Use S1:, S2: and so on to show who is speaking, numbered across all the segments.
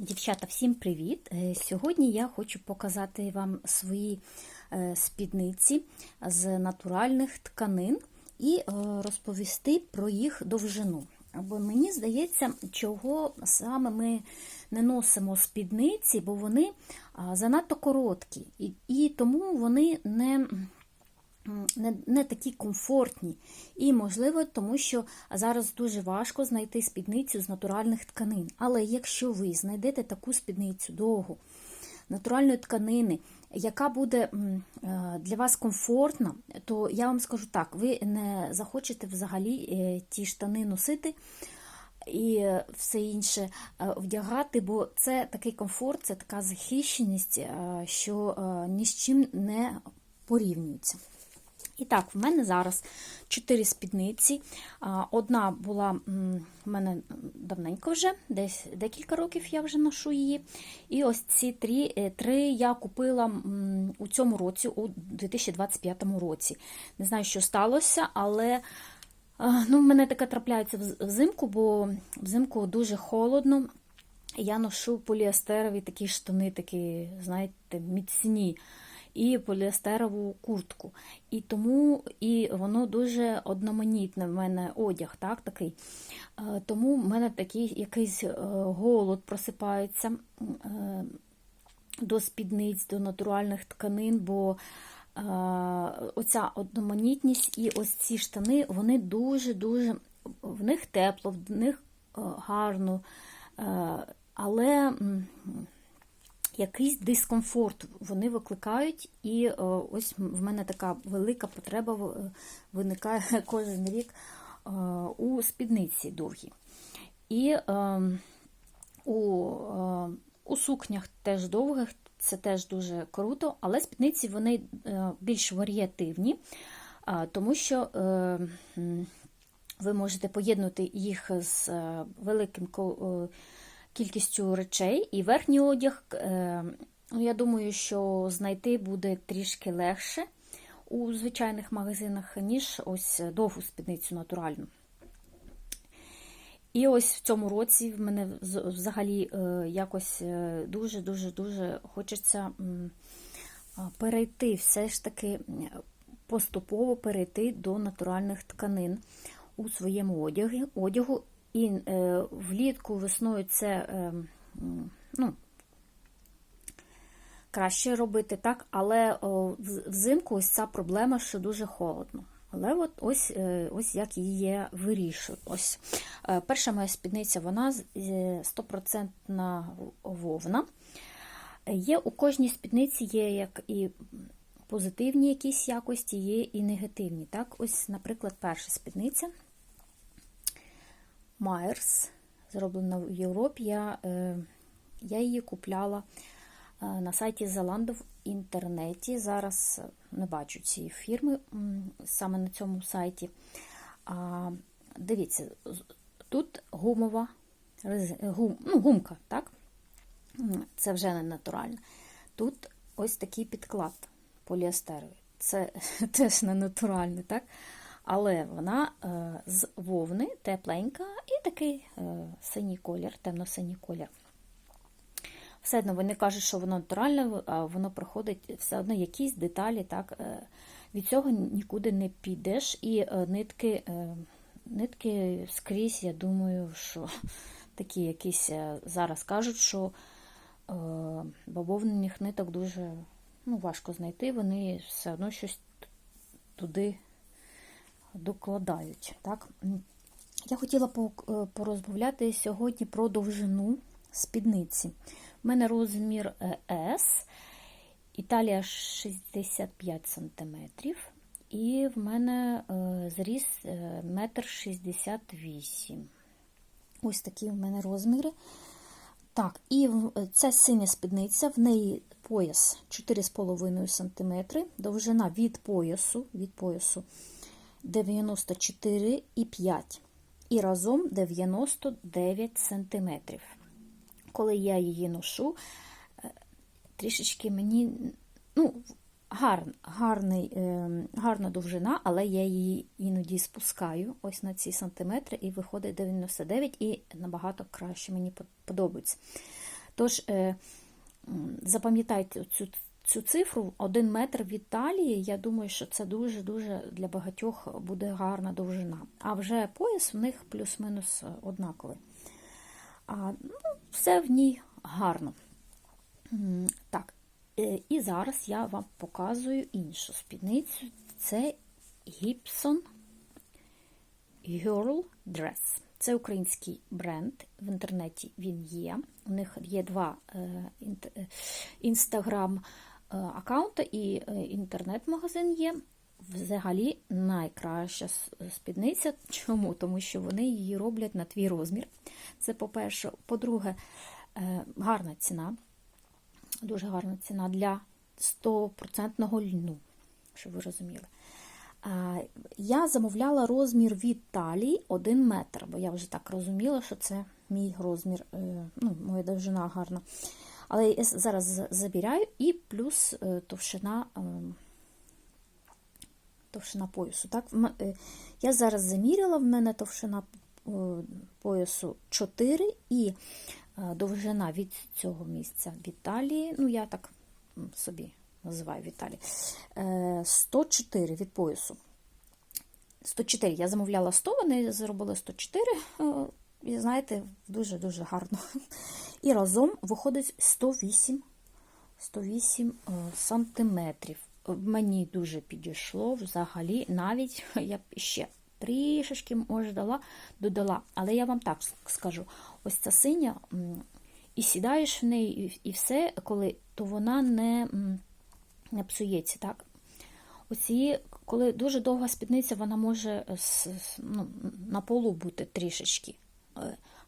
S1: Дівчата, всім привіт! Е, Сьогодні я хочу показати вам свої е, спідниці з натуральних тканин і е, розповісти про їх довжину. Бо мені здається, чого саме ми не носимо спідниці, бо вони занадто короткі, і, і тому вони не. Не, не такі комфортні. І, можливо, тому що зараз дуже важко знайти спідницю з натуральних тканин. Але якщо ви знайдете таку спідницю довгу, натуральної тканини, яка буде е, для вас комфортна, то я вам скажу так: ви не захочете взагалі е, ті штани носити і все інше е, вдягати, бо це такий комфорт, це така захищеність, що ні з чим не порівнюється. І так, в мене зараз чотири спідниці. Одна була в мене давненько вже, десь декілька років я вже ношу її. І ось ці три, е, три я купила у цьому році, у 2025 році. Не знаю, що сталося, але ну, в мене таке трапляється взимку, бо взимку дуже холодно. Я ношу поліестерові такі штани, такі, знаєте, міцні і поліестерову куртку. І тому і воно дуже одноманітне в мене одяг, так, такий. Е, Тому в мене такий якийсь е, голод просипається е, до спідниць, до натуральних тканин, бо оця одноманітність і ось ці штани, вони дуже-дуже, в них тепло, в них гарно, але. Якийсь дискомфорт вони викликають, і е, ось в мене така велика потреба виникає кожен рік е, у спідниці довгій. І е, у, е, у сукнях теж довгих це теж дуже круто, але спідниці вони е, більш варіативні, тому що е, ви можете поєднувати їх з е, великим е, кількістю речей і верхній одяг. е, ну, Я думаю, що знайти буде трішки легше у звичайних магазинах, ніж ось довгу спідницю натуральну. І ось в цьому році в мене взагалі е, якось дуже-дуже-дуже хочеться перейти, все ж таки поступово перейти до натуральних тканин у своєму одягу. І е, влітку, весною це е, ну, краще робити, так, але о, взимку ось ця проблема, що дуже холодно. Але от ось, е, ось як її вирішую. Ось е, перша моя спідниця, вона з- е, 100% вовна. Є у кожній спідниці є як і позитивні якісь якості, є і негативні. Так, ось, наприклад, перша спідниця Myers, зроблена в Європі. Я, е, я її купляла е, на сайті Zalando в інтернеті. Зараз не бачу цієї фірми саме на цьому сайті. А, дивіться, тут гумова гум, ну, гумка, так? Це вже не натурально. Тут ось такий підклад поліестеровий. Це теж не натуральний, так? Але вона е, з вовни тепленька і такий е, синій колір, темно-синій колір. Все одно вони кажуть, що воно натуральне, а воно проходить все одно якісь деталі. так, е, Від цього нікуди не підеш. І нитки, нитки скрізь, я думаю, що такі якісь зараз кажуть, що бавовняних ниток дуже ну, важко знайти, вони все одно щось туди докладають. Так? Я хотіла е, порозмовляти сьогодні про довжину спідниці. У мене розмір е, S, Італія 65 см, і в мене е, зріс е, 1,68 м. Ось такі в мене розміри. Так, і це синя спідниця, в неї пояс 4,5 см, довжина від поясу, від поясу 94,5 і разом 99 см. Коли я її ношу, е, трішечки мені ну, гар, гарний, е, гарна довжина, але я її іноді спускаю ось на ці сантиметри, і виходить 99, і набагато краще мені подобається. Тож, е, запам'ятайте цю цю цифру, один метр від талії, я думаю, що це дуже-дуже для багатьох буде гарна довжина. А вже пояс в них плюс-мінус однаковий. А, ну, Все в ній гарно. Так, е, і зараз я вам показую іншу спідницю. Це Gibson Girl Dress. Це український бренд, в інтернеті він є. У них є два інстаграм аккаунти і інтернет-магазин є. Взагалі найкраща спідниця. Чому? Тому що вони її роблять на твій розмір. Це по-перше. По-друге, гарна ціна, дуже гарна ціна для 100% льну, щоб ви розуміли. Я замовляла розмір від талії 1 метр, бо я вже так розуміла, що це мій розмір, ну, моя довжина гарна. Але я зараз забіряю і плюс товщина товщина поясу. Так? Я зараз заміряла, в мене товщина поясу 4 і довжина від цього місця від талії, ну я так собі називаю Віталій. 104 від поясу. 104. Я замовляла 100, вони зробили 104. І знаєте, дуже-дуже гарно. І разом виходить 108 108 сантиметрів. Мені дуже підійшло взагалі, навіть я б ще трішечки, може, дала, додала. Але я вам так скажу: ось ця синя, і сідаєш в неї, і все, коли то вона не не псується. так? Оці, коли дуже довга спідниця, вона може ну, на полу бути трішечки.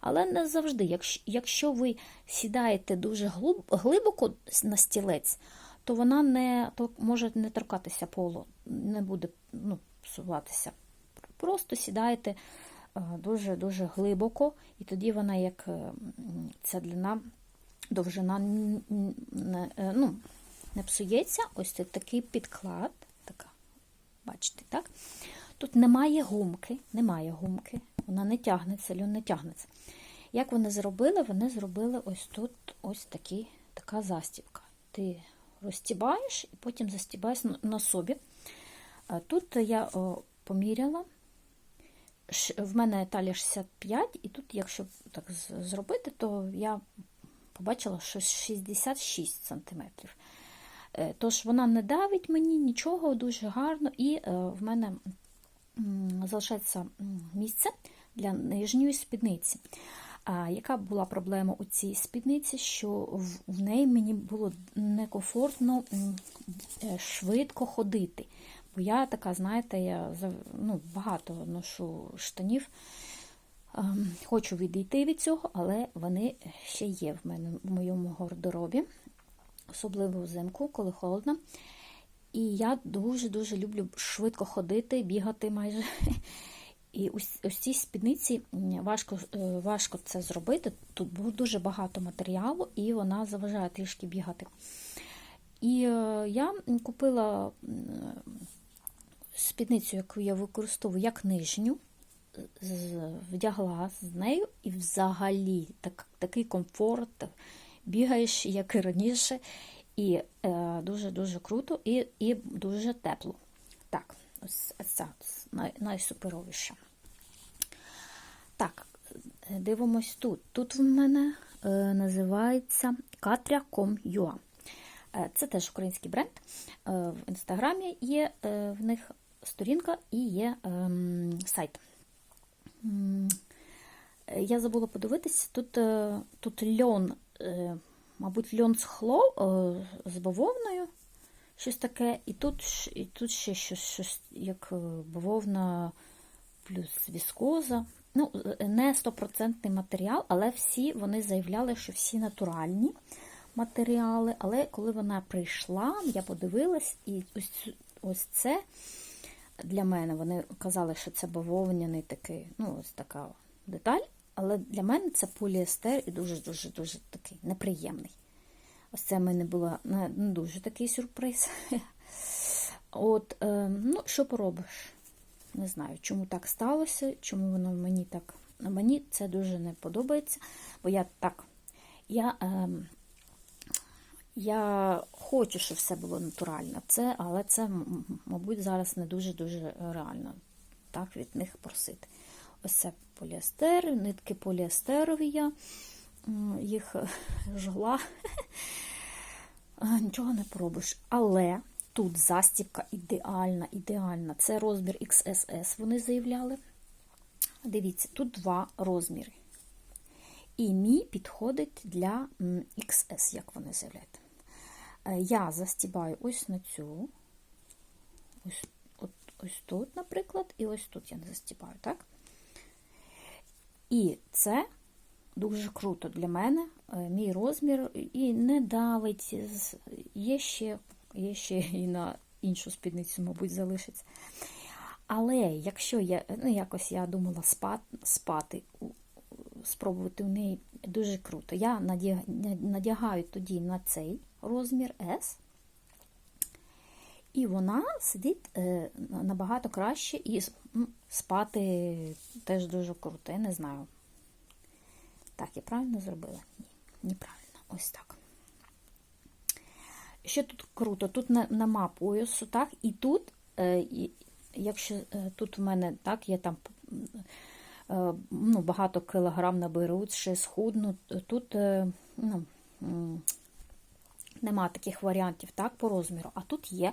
S1: Але не завжди. Якщо ви сідаєте дуже глибоко на стілець, то вона не то може не торкатися полу, не буде ну, псуватися. Просто сідаєте дуже-дуже глибоко, і тоді вона, як ця длина, довжина ну, не псується. Ось це такий підклад. Така, Бачите, так? Тут немає гумки, немає гумки, вона не тягнеться, льон не тягнеться. Як вони зробили? Вони зробили ось тут ось такі, така застібка. Ти розстібаєш і потім застібаєш на собі. Тут я поміряла, в мене талія 65, і тут, якщо так зробити, то я побачила, що 66 см. Тож вона не давить мені нічого, дуже гарно, і е, в мене залишається місце для нижньої спідниці. Яка була проблема у цій спідниці, що в неї мені було некомфортно е, швидко ходити. Бо я така, знаєте, я ну, багато ношу штанів. Ем, хочу відійти від цього, але вони ще є в мене в моєму гардеробі особливо взимку, коли холодно. І я дуже-дуже люблю швидко ходити, бігати майже. І ось, цій спідниці важко е, важко це зробити. Тут було дуже багато матеріалу, і вона заважає трішки бігати. І е, я купила спідницю, яку я використовую як нижню, вдягла з нею, і взагалі так, такий комфорт бігаєш, як і раніше, і дуже-дуже круто, і і дуже тепло. Так, ось це най, найсуперовіше. Так, дивимось тут. Тут в мене е, називається Katria.com.ua. Е, це теж український бренд. Е, в інстаграмі є е, в них сторінка і є е, сайт. Я забула подивитися, тут тут льон мабуть, льон з хло, е, з бавовною, щось таке, і тут і тут ще щось, щось як е, бавовна плюс віскоза. Ну, Не стопроцентний матеріал, але всі вони заявляли, що всі натуральні матеріали. Але коли вона прийшла, я подивилась, і ось ось це для мене вони казали, що це бавовняний такий, ну, ось така деталь. Але для мене це поліестер і дуже-дуже дуже такий неприємний. Ось це в мене був не дуже такий сюрприз. От, е, ну, що поробиш? Не знаю, чому так сталося, чому воно мені так. Мені це дуже не подобається, бо я так. Я, ем, я хочу, щоб все було натурально, це, але це, мабуть, зараз не дуже-дуже реально так від них просити. Ось це поліестер, нитки поліестерові я їх е, жгла. Нічого не поробиш. Але тут застібка ідеальна, ідеальна. Це розмір XSS, вони заявляли. Дивіться, тут два розміри. І мій підходить для XS, як вони заявляють. Е, Я застібаю ось на цю, ось, от, ось тут, наприклад, і ось тут я не застібаю, так? І це дуже круто для мене, е, мій розмір, і не давить. Є ще, є ще і на іншу спідницю, мабуть, залишиться. Але якщо я, ну якось я думала спати, спати спробувати в неї дуже круто. Я надягаю тоді на цей розмір S, і вона сидить е, набагато краще і спати теж дуже круто. Я не знаю. Так, я правильно зробила? Ні, неправильно. Ось так. Що тут круто? Тут нема поясу, так, і тут, е, якщо е, тут в мене так, я там ну, багато кілограм наберу, ще схудну, тут ну, нема таких варіантів так, по розміру, а тут є.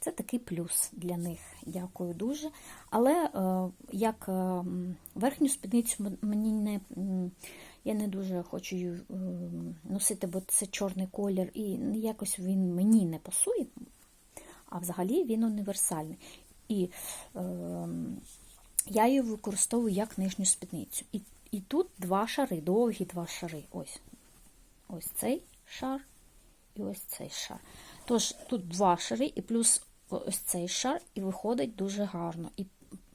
S1: Це такий плюс для них. Дякую дуже. Але е, як е, верхню спідницю мені не. Я не дуже хочу її е, носити, бо це чорний колір, і якось він мені не пасує, а взагалі він універсальний. І е, я її використовую як нижню спідницю. І, і тут два шари, довгі два шари. Ось. Ось цей шар і ось цей шар. Тож тут два шари, і плюс ось цей шар, і виходить дуже гарно. І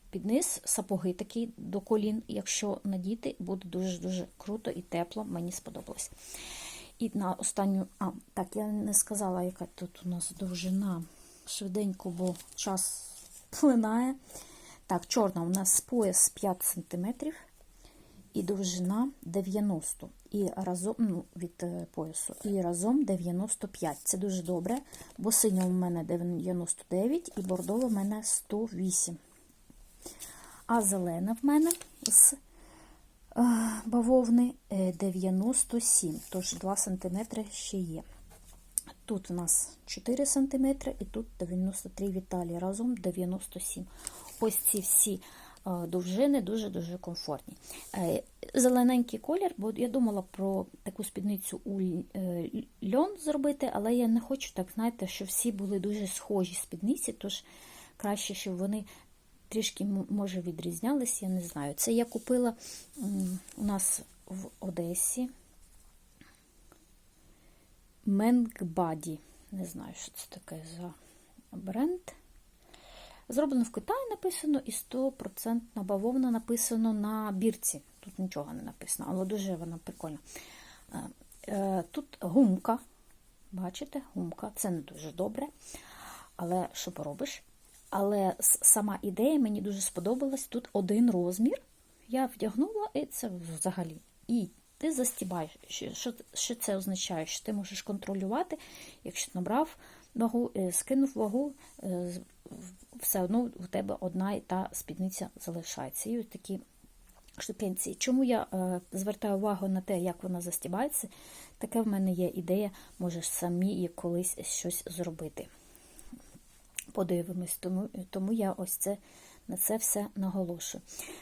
S1: під низ сапоги такі до колін, якщо надіти, буде дуже-дуже круто і тепло, мені сподобалось. І на останню, а, так, я не сказала, яка тут у нас довжина швиденько, бо час плинає. Так, чорна у нас пояс 5 см і довжина 90 і разом ну, від е, поясу, і разом 95. Це дуже добре, бо синя у мене 99 і бордова в мене 108. А зелена в мене з е, бавовни е, 97, тож 2 см ще є. Тут у нас 4 см і тут 93 Віталій, разом 97. Ось ці всі е, довжини дуже-дуже комфортні. Е, Зелененький колір, бо я думала про таку спідницю у е, льон зробити, але я не хочу так, знаєте, щоб всі були дуже схожі спідниці, тож краще, щоб вони трішки, може, відрізнялись, я не знаю. Це я купила у нас в Одесі. Менгбаді. Не знаю, що це таке за бренд. Зроблено в Китаї написано і 100% бавовна написано на бірці. Тут нічого не написано, але дуже вона прикольна. Е, е, Тут гумка. Бачите, гумка. Це не дуже добре. Але що поробиш? Але сама ідея мені дуже сподобалась. Тут один розмір. Я вдягнула, і це взагалі. І ти застібаєш. Що, що, це означає? Що ти можеш контролювати, якщо набрав вагу, е, скинув вагу, все одно у тебе одна і та спідниця залишається. І ось такі штукенці. Чому я е, звертаю увагу на те, як вона застібається? Таке в мене є ідея, можеш самі колись щось зробити. Подивимось, тому, тому я ось це на це все наголошую.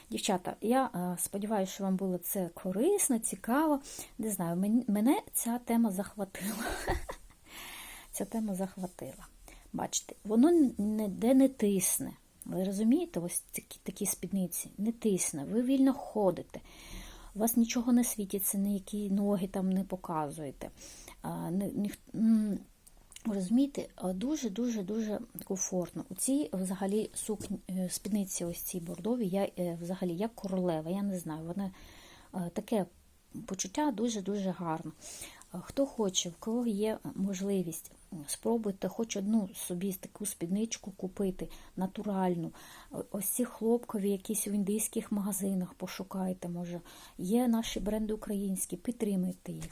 S1: Дівчата, я е, сподіваюся, що вам було це корисно, цікаво. Не знаю, мен- мене ця тема захватила. Ця тема захватила. Бачите, воно ніде не тисне. Ви розумієте, ось такі, такі спідниці не тисне, ви вільно ходите. У вас нічого не світиться, ніякі ноги там не показуєте. А, ні, ніх- ви Розумієте, дуже-дуже дуже комфортно. У цій взагалі сукні е, спідниці, ось цій бордові, я е, взагалі як королева, я не знаю, вона е, таке почуття дуже-дуже гарно. Хто хоче, в кого є можливість, спробуйте хоч одну собі таку спідничку купити, натуральну. Ось ці хлопкові, якісь в індійських магазинах пошукайте, може. Є наші бренди українські, підтримуйте їх.